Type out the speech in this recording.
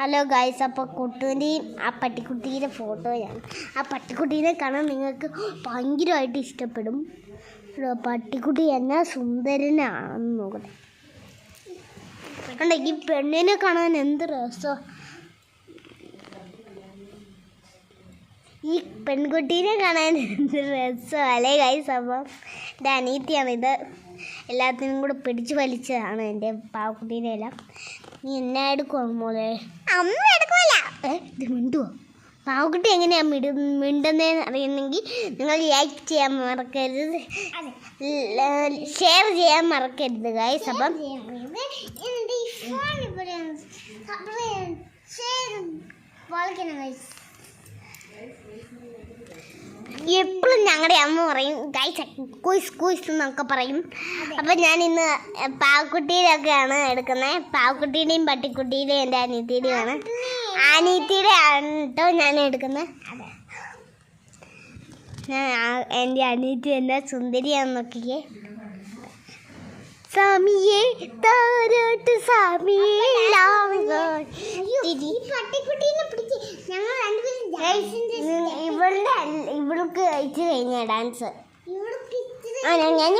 Hello guys അപ്പോൾ കുട്ടുവിന്റെയും ആ പട്ടിക്കുട്ടീന്റെ ഫോട്ടോയാണ് ആ പട്ടിക്കുട്ടീനെ കാണാൻ നിങ്ങൾക്ക് ഭയങ്കരമായിട്ട് ഇഷ്ടപ്പെടും. പട്ടിക്കുട്ടി എന്നാ സുന്ദരനാണെന്ന് നോക്കട്ടെ. ഈ പെണ്ണിനെ കാണാൻ എന്ത് രസം. ഈ പെൺകുട്ടീനെ കാണാൻ എന്ത് രസം അല്ലേ ഗൈസ് അപ്പം എന്റെ അനീത്തിയാണ് ഇത്. എല്ലാത്തിനും കൂടെ പിടിച്ചു വലിച്ചതാണ് എന്റെ പാവക്കുട്ടീനെ എല്ലാം നീ എന്നെ എടുക്കുമോ മോളെ? അമ്മ എടുക്കുമല്ല ഇത് മിണ്ടുവോ? പാവക്കുട്ടി എങ്ങനെയാ മിടു മിണ്ടുന്നതെന്ന് അറിയുന്നെങ്കിൽ നിങ്ങൾ ലൈക്ക് ചെയ്യാൻ മറക്കരുത്. ഷെയർ ചെയ്യാൻ മറക്കരുത് ഗൈസ് അപ്പം എപ്പോഴും ഞങ്ങളുടെ അമ്മ പറയും ഗൈസ് കുയിസ് കുയിസ് എന്നൊക്കെ പറയും. അപ്പം ഞാൻ ഇന്ന് പാവക്കുട്ടിയിലൊക്കെയാണ് എടുക്കുന്നത് പാവക്കുട്ടീന്റെയും പട്ടിക്കുട്ടീന്റെയും എന്റെ അനിയത്തിയുടെയാണ്. അനിയത്തിയുടെ ആണ് കേട്ടോ ഞാൻ എടുക്കുന്നത് ഞാൻ എന്റെ അനിയത്തി എന്നെ സുന്ദരിയാന്ന് നോക്കിക്കേ. സ്വാമിയെ താരോട്ട് സ്വാമിയെ ഞങ്ങൾ തിരി. ഇവളുടെ അല്ല- ഇവൾക്ക് അയച്ചു കഴിഞ്ഞ ഡാൻസ് ആ ഞാൻ